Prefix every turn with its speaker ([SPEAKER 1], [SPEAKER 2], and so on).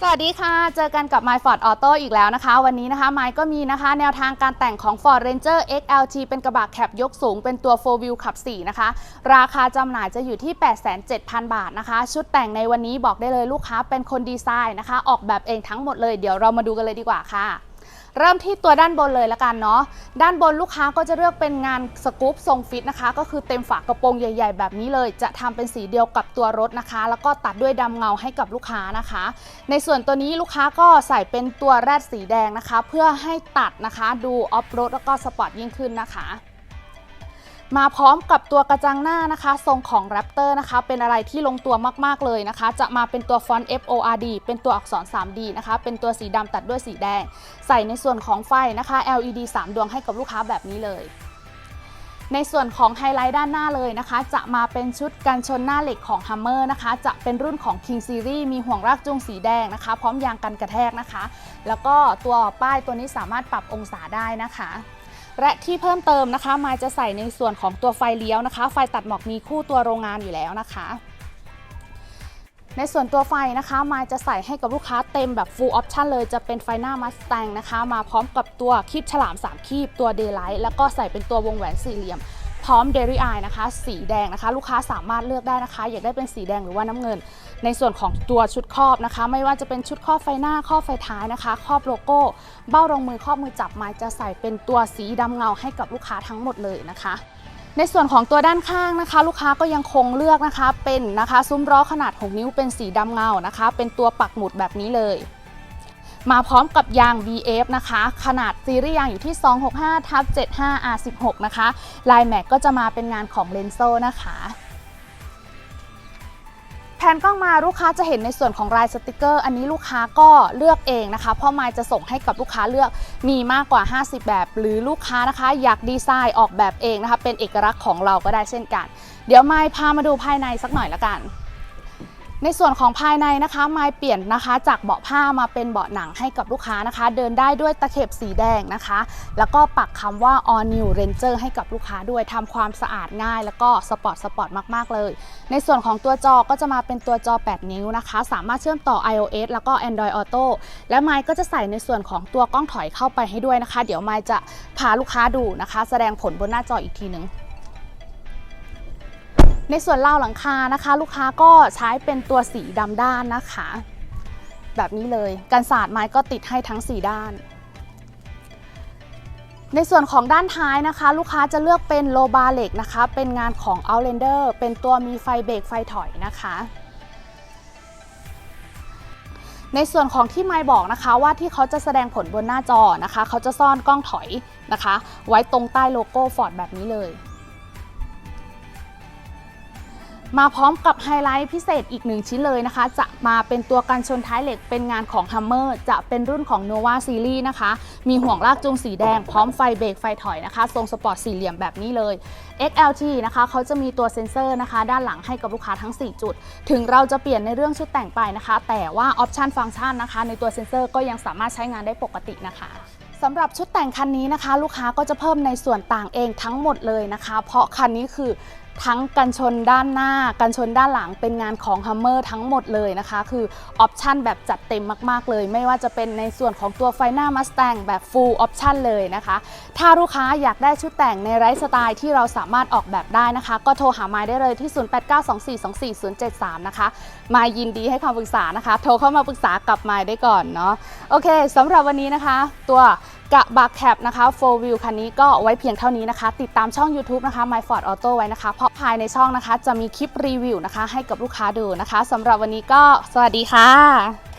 [SPEAKER 1] สวัสดีค่ะ เจอกันกับ My Ford Auto อีกแล้วนะคะ วันนี้นะคะไมก็มีนะคะ แนวทางการแต่งของ Ford Ranger XLT เป็นกระบะแคปยกสูงเป็นตัว 4 Wheel ขับ 4 นะคะ ราคาจำหน่ายจะอยู่ที่ 87,000 บาทนะคะ ชุดแต่งในวันนี้บอกได้เลยลูกค้าเป็นคนดีไซน์นะคะ ออกแบบเองทั้งหมดเลย เดี๋ยวเรามาดูกันเลยดีกว่าค่ะ เริ่มที่ตัวด้านบนเลยละกันเนาะด้านบนลูกค้าก็จะเลือกเป็นงานสกู๊ปทรงฟิตนะคะ ก็คือเต็มฝากระโปรงใหญ่ ๆ แบบนี้เลย จะทำเป็นสีเดียวกับตัวรถนะคะ แล้วก็ตัดด้วยดำเงาให้กับลูกค้านะคะ ในส่วนตัวนี้ลูกค้าก็ใส่เป็นตัวแรดสีแดงนะคะ เพื่อให้ตัดนะคะ ดูออฟโรดแล้วก็สปอร์ตยิ่งขึ้นนะคะ มาพร้อมกับตัวกระจังหน้านะคะ ทรงของ Raptor นะคะ เป็นอะไรที่ลงตัวมาก ๆ เลยนะคะ จะมาเป็นตัวฟอนต์ FORD เป็นตัวอักษร 3D นะคะ เป็นตัวสีดำตัดด้วยสีแดง ใส่ในส่วนของไฟนะคะ LED 3 ดวงให้กับลูกค้าแบบนี้เลย ในส่วนของไฮไลท์ด้านหน้าเลยนะคะ จะมาเป็นชุดกันชนหน้าเหล็กของ Hummer นะคะ จะเป็นรุ่นของ King Series มีห่วงรากจูงสีแดงนะคะ พร้อมยางกันกระแทกนะคะ แล้วก็ตัวป้ายตัวนี้สามารถปรับองศาได้นะคะ และที่เพิ่มเติมนะคะมายจะใส่ในส่วนของตัวไฟเลี้ยวนะคะ ไฟตัดหมอกมีคู่ตัวโรงงานอยู่แล้วนะคะ ในส่วนตัวไฟนะคะมายจะใส่ให้กับลูกค้าเต็มแบบ full option เลยจะเป็นไฟหน้ามาสแตงนะคะ มาพร้อมกับตัวคีบฉลาม 3 คีบตัว Daylight แล้วก็ใส่เป็นตัววงแหวนสี่เหลี่ยม พร้อม Dairy Eye นะคะ สีแดงนะคะ ลูกค้าสามารถเลือกได้นะคะ อยากได้เป็นสีแดงหรือว่าน้ำเงิน ในส่วนของตัวชุดครอบนะคะ ไม่ว่าจะเป็นชุดครอบไฟหน้าครอบไฟท้ายนะคะ ครอบโลโก้ เบ้ารองมือครอบมือจับไม้จะใส่เป็นตัวสีดำเงาให้กับลูกค้าทั้งหมดเลยนะคะในส่วนของตัวด้านข้างนะคะ ลูกค้าก็ยังคงเลือกนะคะ เป็นนะคะ ซุ้มล้อขนาด 6 นิ้วเป็นสีดำเงานะคะ เป็นตัวปักหมุดแบบนี้เลย มาพร้อมกับยาง BF นะคะ ขนาดซีรีส์ยางอยู่ที่ 265ทับ75 R16 นะคะ ลายแม็กก็จะมาเป็นงานของเลนโซนะคะแผนกล้องมาลูกค้าจะเห็นในส่วนของลายสติกเกอร์ อันนี้ลูกค้าก็เลือกเองนะคะ เพราะไมายจะส่งให้กับลูกค้าเลือกมีมากกว่า 50 แบบ หรือลูกค้านะคะ อยากดีไซน์ออกแบบเองนะคะ เป็นเอกลักษณ์ของเราก็ได้เช่นกัน เดี๋ยวไมายพามาดูภายในสักหน่อยละกัน ในส่วนของภายในนะคะไมายเปลี่ยนนะคะ จากเบาะผ้ามาเป็นเบาะหนังให้กับลูกค้านะคะ เดินได้ด้วยตะเข็บสีแดงนะคะ แล้วก็ปักคำว่า all new ranger ให้กับลูกค้าด้วยทำความสะอาดง่าย แล้วก็สปอร์ตสปอร์ตมากๆเลย ในส่วนของตัวจอก็จะมาเป็นตัวจอ 8 นิ้วนะคะ สามารถเชื่อมต่อ iOS แล้วก็ Android Auto และไมค์ก็จะใส่ในส่วนของตัวกล้องถอยเข้าไปให้ด้วยนะคะ เดี๋ยวไมค์จะพาลูกค้าดูนะคะ แสดงผลบนหน้าจออีกทีหนึ่ง ในส่วนราวหลังคานะคะ ลูกค้าก็ใช้เป็นตัวสีดำด้านนะคะ แบบนี้เลยกันศาสตร์ไม้ก็ติดให้ทั้ง 4 ด้าน ในส่วนของด้านท้ายนะคะ ลูกค้าจะเลือกเป็นโลบาเหล็กนะคะ เป็นงานของ Outlander เป็นตัวมีไฟเบรกไฟถอยนะคะในส่วนของที่ไมค์บอกนะคะว่าที่เขาจะแสดงผลบนหน้าจอนะคะ เขาจะซ่อนกล้องถอยนะคะ ไว้ตรงใต้โลโก้ฟอร์ดแบบนี้เลย มาพร้อมกับไฮไลท์พิเศษอีกหนึ่งชิ้นเลยนะคะ จะมาเป็นตัวกันชนท้ายเหล็กเป็นงานของ Hummer จะเป็นรุ่นของ Nova Series นะคะ มีห่วงลากจูงสีแดง พร้อมไฟเบรกไฟถอยนะคะ ทรงสปอร์ตสี่เหลี่ยมแบบนี้เลย XLT นะคะเขาจะมีตัวเซ็นเซอร์นะคะ ด้านหลังให้กับลูกค้าทั้ง 4 จุด ถึงเราจะเปลี่ยนในเรื่องชุดแต่งไปนะคะ แต่ว่าออปชันฟังก์ชันนะคะ ในตัวเซ็นเซอร์ก็ยังสามารถใช้งานได้ปกตินะคะสำหรับชุดแต่งคันนี้นะคะ ลูกค้าก็จะเพิ่มในส่วนต่างเองทั้งหมดเลยนะคะ เพราะคันนี้คือ ทั้งกันชนด้านหน้า กันชนด้านหลังเป็นงานของ Hummer ทั้งหมดเลยนะคะ คือออปชันแบบจัดเต็มมาก ๆ เลย ไม่ว่าจะเป็นในส่วนของตัวไฟหน้า Mustang แบบ Full Option เลยนะคะ ถ้าลูกค้าอยากได้ชุดแต่งในไร้สไตล์ที่เราสามารถออกแบบได้นะคะ ก็โทรหาไมายได้เลยที่ 0892424073 นะคะมายินดีให้คำปรึกษานะคะ โทรเข้ามาปรึกษากับไมายได้ก่อนเนาะโอเคสำหรับวันนี้นะคะ ตัว กระบะแคปนะคะ4 Wheel คันนี้ก็ไว้เพียงเท่านี้นะคะ ติดตามช่อง YouTube นะคะ My Ford Auto ไว้นะคะ เพราะภายในช่องนะคะ จะมีคลิปรีวิวนะคะ ให้กับลูกค้าดูนะคะสำหรับวันนี้ก็สวัสดีค่ะ